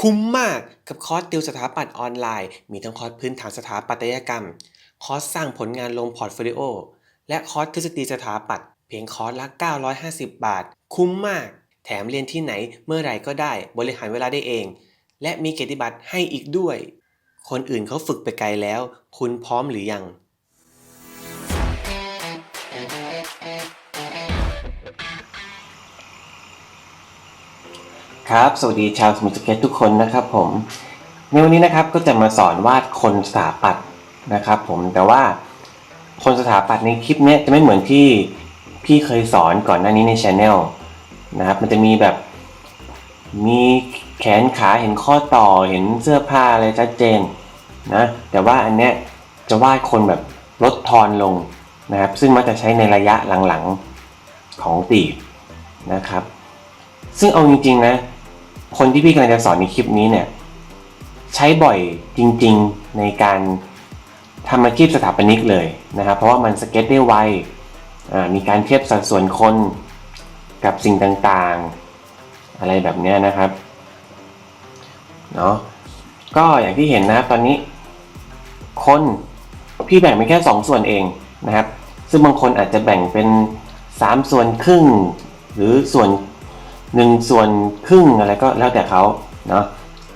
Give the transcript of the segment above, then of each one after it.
คุ้มมากกับคอร์สติวสถาปัตย์ออนไลน์ มีทั้งคอร์สพื้นฐานสถาปัตยกรรม คอร์สสร้างผลงานลงพอร์ตโฟลิโอ และคอร์สทฤษฎีสถาปัตย์เพียงคอร์สละ 950 บาท คุ้มมาก แถมเรียนที่ไหนเมื่อไหร่ก็ได้ บริหารเวลาได้เอง และมีเกียรติบัตรให้อีกด้วย คนอื่นเขาฝึกไปไกลแล้ว คุณพร้อมหรือยัง ครับ สวัสดีชาวสมุทรสาครทุกคนนะครับผมในวันนี้นะครับก็จะมาสอนวาดคนสถาปัตย์นะครับผมแต่ว่าคนสถาปัตย์ในคลิปนี้จะไม่เหมือนที่พี่เคยสอนก่อนหน้านี้ในช anel นะครับมันจะมีแบบมีแขนขาเห็นข้อต่อเห็นเสื้อผ้าอะไรชัดเจนนะแต่ว่าอันเนี้ยจะวาดคนแบบลดทอนลงนะครับ ซึ่งมักจะใช้ในระยะหลังๆของตีบนะครับ ซึ่งเอาจริงๆนะ คนที่พี่กำลังจะสอนในคลิปนี้เนี่ย ใช้บ่อยจริงๆในการทำอาชีพสถาปนิกเลยนะครับ เพราะว่ามันสเก็ตได้ไวมีการเทียบสัดส่วนคนกับสิ่งต่างๆ อะไรแบบนี้นะครับเนาะก็อย่างที่เห็นนะครับตอนนี้ คนพี่แบ่งเป็นแค่ 2 ส่วนเองนะครับ ซึ่งบางคนอาจจะแบ่งเป็น 3 ส่วนครึ่ง หรือส่วน หนึ่งส่วนครึ่งอะไรก็แล้วแต่เขาเนาะ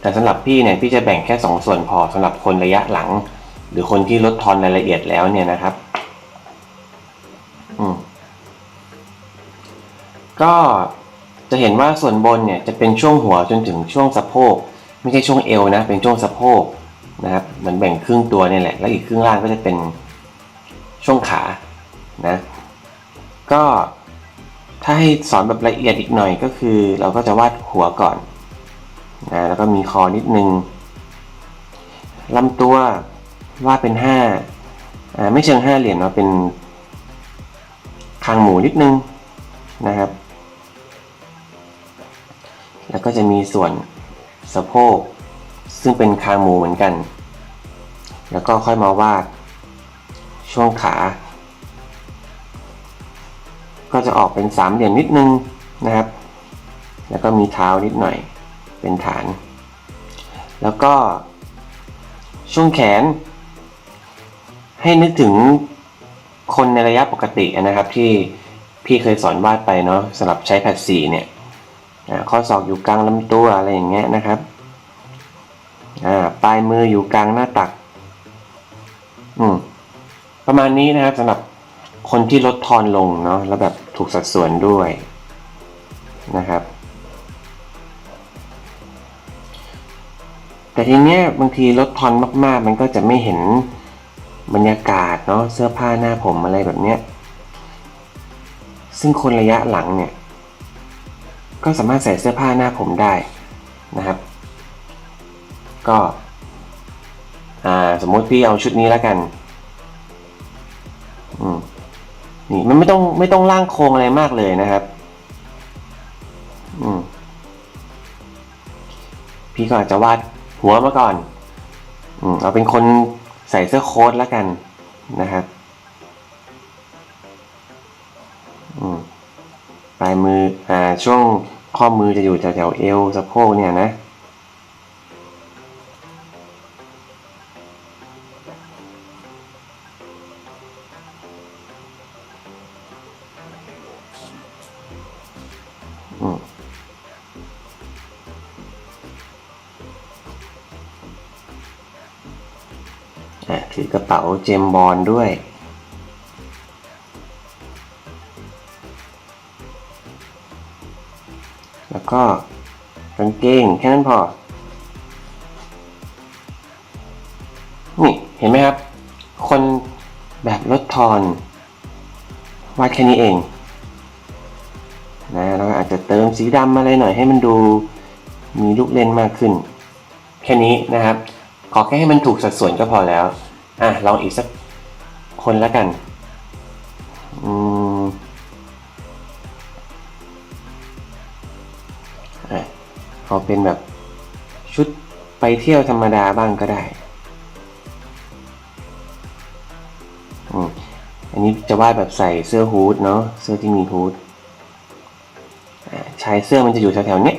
แต่สำหรับพี่เนี่ยพี่จะแบ่งแค่ 2 ส่วนพอสำหรับคนระยะหลัง หรือคนที่ลดทอนรายละเอียดแล้วเนี่ยนะครับอืมก็จะเห็นว่าส่วนบนเนี่ยจะเป็นช่วงหัวจนถึงช่วงสะโพก ไม่ใช่ช่วงเอวนะ เป็นช่วงสะโพกนะครับเหมือนแบ่งครึ่งตัวเนี่ยแหละ แล้วอีกครึ่งล่างก็จะเป็นช่วงขานะ ก็ ถ้าให้สอนแบบละเอียดอีกหน่อยก็คือ เราก็จะวาดหัวก่อนนะแล้วก็มีคอนิดนึงลำตัววาดเป็นห้าอ่าไม่เชิงห้าเหรียญเนาะเป็นคางหมูนิดนึงนะครับ แล้วก็จะมีส่วนสะโพกซึ่งเป็นคางหมูเหมือนกัน แล้วก็ค่อยมาวาดช่วงขา ก็จะออกเป็นสามเหลี่ยมนิดนึงนะครับ แล้วก็มีเท้านิดหน่อยเป็นฐาน แล้วก็ช่วงแขน ให้นึกถึงคนในระยะปกตินะครับที่พี่เคยสอนวาดไปเนาะสำหรับใช้แพดสีเนี่ยข้อศอกอยู่กลางลำตัวอะไรอย่างเงี้ยนะครับปลายมืออยู่กลางหน้าตัก อืมประมาณนี้นะครับสำหรับ คนที่ลดทอนลงเนาะแล้วแบบถูกสัดส่วนด้วยนะครับ แต่ทีเนี้ยบางทีลดทอนมากๆ มันก็จะไม่เห็นบรรยากาศเนาะเสื้อผ้าหน้าผมอะไรแบบเนี้ยซึ่งคนระยะหลังเนี่ย ก็สามารถใส่เสื้อผ้าหน้าผมได้นะครับ ก็อ่าสมมติพี่เอาชุดนี้แล้วกัน นี่มันไม่ต้องไม่ต้องล่างโครงอะไรมากเลยนะครับ อืมพี่ก็อาจจะวาดหัวมาก่อน อืมเอาเป็นคนใส่เสื้อโค้ทแล้วกันนะครับ อืมปลายมือ อ่า ช่วงข้อมือจะอยู่แถวๆเอวสะโพกเนี่ยนะ ถือกระเป๋าเจมบอลด้วย แล้วก็กางเกงแค่นั้นพอ นี่เห็นไหมครับ คนแบบลดทอนวาดแค่นี้เองนะเราอาจจะเติมสีดำอะไรหน่อยให้มันดูมีลูกเล่นมากขึ้น แค่นี้นะครับ ขอแค่ให้มันถูกสัดส่วนก็พอแล้ว อะลองอีกสักคนแล้วกัน อืมอะเอาเป็นแบบชุดไปเที่ยวธรรมดาบ้างก็ได้ อืมอันนี้จะวาดแบบใส่เสื้อฮูดเนาะ เสื้อที่มีฮูดชายเสื้อมันจะอยู่แถวๆนี้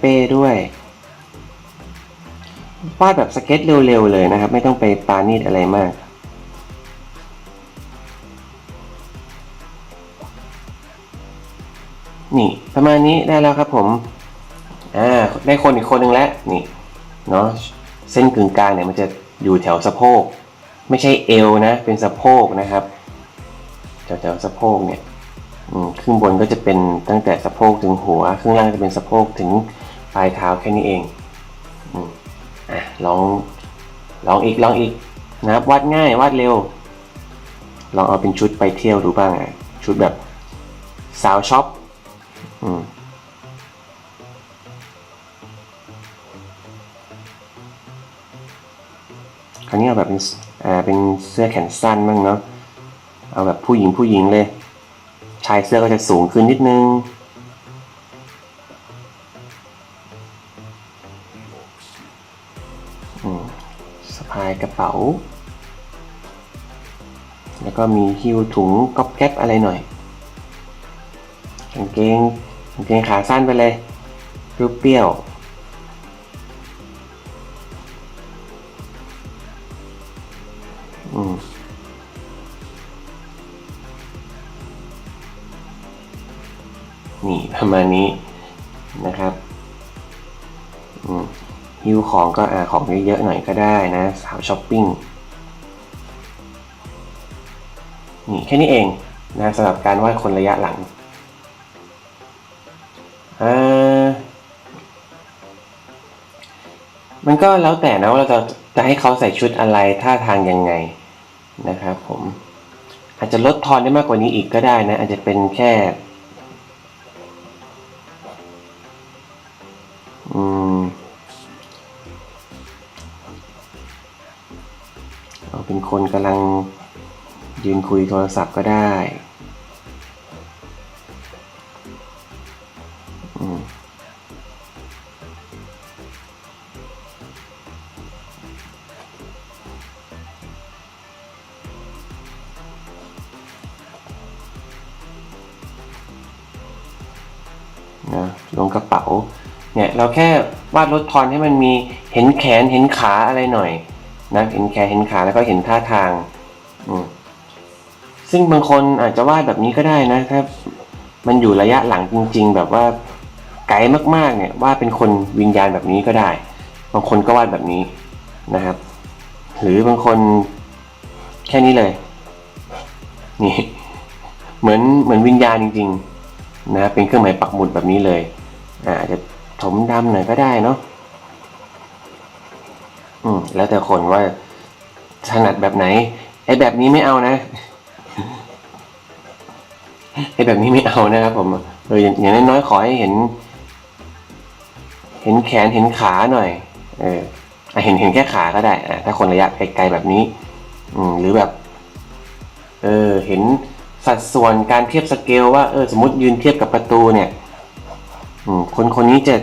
เป้ด้วยวาดแบบสเก็ตเร็วๆเลยนะครับ ไม่ต้องไปปานีดอะไรมาก นี่ ประมาณนี้ได้แล้วครับผม อ่า ได้คนอีกคนหนึ่งแล้ว นี่ เนาะเส้นกึ่งกลางเนี่ยมันจะอยู่แถวสะโพก ไม่ใช่เอวนะ เป็นสะโพกนะครับ แถวแถวสะโพกเนี่ยอืมครึ่งบนก็จะเป็นตั้งแต่สะโพกถึงหัวครึ่งล่างจะเป็นสะโพกถึง ปลายเท้าแค่นี้เองอืมอะลองลองอีกลองอีกนะครับวาดง่ายวาดเร็ว ลองเอาเป็นชุดไปเที่ยวดูบ้างอะชุดแบบสาวช็อปอืมคราวนี้เอาแบบเป็นอ่าเป็นเสื้อแขนสั้นบ้างเนาะเอาแบบผู้หญิงผู้หญิงเลย ชายเสื้อก็จะสูงขึ้นนิดนึงะพายกระเป๋า แล้วก็มีหิ้วถุงก๊อบแก๊บอะไรหน่อยกางเกงกางเกงขาสั้นไปเลยเปรี้ยวอืมนี่ประมาณนี้นะครับ ฮิวของก็อ่าของเยอะๆหน่อยก็ได้นะสาวช้อปปิ้งนี่แค่นี้เองนะสำหรับการวาดคนระยะหลังอ่ามันก็แล้วแต่นะว่าเราจะจะให้เขาใส่ชุดอะไรท่าทางยังไงนะครับผมอาจจะลดทอนได้มากกว่านี้อีกก็ได้นะ อาจจะเป็นแค่ เป็นคนกำลังยืนคุยโทรศัพท์ก็ได้นะลงกระเป๋า เนี่ย เราแค่วาดลดทอนให้มันมีเห็นแขนเห็นขาอะไรหน่อย นะเห็นแขนเห็นขาแล้วก็เห็นท่าทางซึ่งบางคนอาจจะวาดแบบนี้ก็ได้นะถ้ามันอยู่ระยะหลังจริง ๆ แบบว่าไกลมากๆเนี่ยวาดเป็นคนวิญญาณแบบนี้ก็ได้ บางคนก็วาดแบบนี้นะครับ หรือบางคนแค่นี้เลย นี่ เหมือนเหมือนวิญญาณจริง ๆ นะเป็นเครื่องหมายปักหมุดแบบนี้เลยอาจจะถมดำหน่อยก็ได้เนาะ อืมแล้วแต่คนว่าถนัดแบบไหน ไอ้แบบนี้ไม่เอานะ ไอ้แบบนี้ไม่เอานะครับ ผมเอออย่างอย่างน้อยๆขอให้เห็น เห็นแขนเห็นขาหน่อย เออเห็นเห็นแค่ขาก็ได้อะถ้าคนระยะไกลๆแบบนี้ อืม หรือแบบ เออ เห็นสัดส่วนการเทียบสเกลว่าเออสมมติยืนเทียบกับประตูเนี่ย อืม คนคนนี้จะ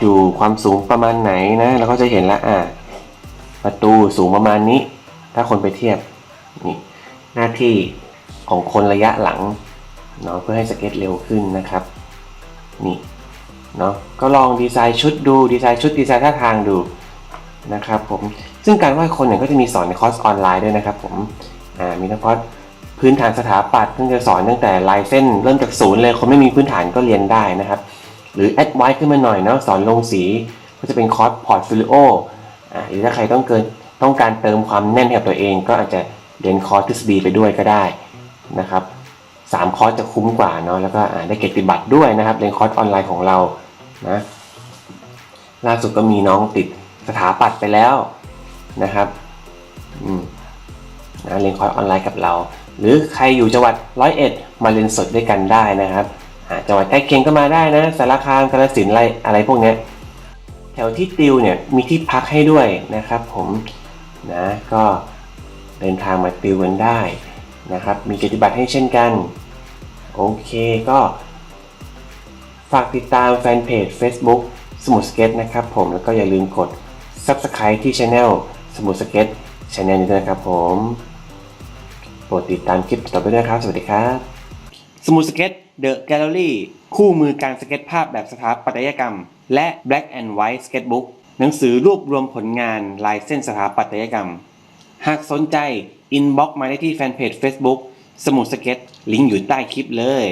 อยู่ความสูงประมาณไหนนะเราก็จะเห็นแล้วอ่า ประตูสูงประมาณนี้ ถ้าคนไปเทียบนี่หน้าที่ของคนระยะหลังเนาะเพื่อให้สเก็ตเร็วขึ้นนะครับ นี่เนาะก็ลองดีไซน์ชุดดูดีไซน์ชุดดีไซน์ท่าทางดูนะครับผมซึ่งการวาดคนเนี่ยก็จะมีสอนในคอร์สออนไลน์ด้วยนะครับผมอ่ามีทั้งคอร์สพื้นฐานสถาปัตย์ซึ่งจะสอนตั้งแต่ลายเส้นเริ่มจากศูนย์เลยคนไม่มีพื้นฐานก็เรียนได้นะครับ หรือแอดไวซ์ขึ้นมาหน่อยเนาะสอนลงสีก็จะเป็นคอร์สพอร์ตฟิลิโออ่าหรือถ้าใครต้องเกินต้องการเติมความแน่นให้กับตัวเอง ก็อาจจะเรียนคอร์สทฤษฎีไปด้วยก็ได้นะครับสามคอร์สจะคุ้มกว่าเนาะแล้วก็ได้เกียรติบัตรด้วยนะครับเรียนคอร์สออนไลน์ของเรานะล่าสุดก็มีน้องติดสถาปัตย์ไปแล้วนะครับอืมนะเรียนคอร์สออนไลน์กับเรา หรือใครอยู่จังหวัดร้อยเอ็ดมาเรียนสดด้วยกันได้นะครับ จังหวัดใกล้เคียงก็มาได้นะ สารคามกาฬสินอะไรอะไรพวกนี้แถวที่ติวเนี่ยมีที่พักให้ด้วยนะครับ ผมนะก็เดินทางมาติวกันได้นะครับ มีกิจบัตรให้เช่นกัน โอเคก็ฝากติดตามแฟนเพจ Facebook สมุดสเก็ตนะครับผมแล้วก็อย่าลืมกด Subscribe ที่ Channel สมุดสเก็ต Channel นี้ด้วยนะครับผมโปรดติดตามคลิปต่อไปด้วยครับ สวัสดีครับ สมุดสเก็ต The Gallery คู่มือการสเก็ตภาพแบบสถาปัตยกรรม และ Black and White Sketchbook หนังสือรวบรวมผลงานลายเส้นสถาปัตยกรรม หากสนใจ อินบ็อกมาได้ที่แฟนเพจ Facebook สมุดสเก็ตลิงก์อยู่ใต้คลิปเลย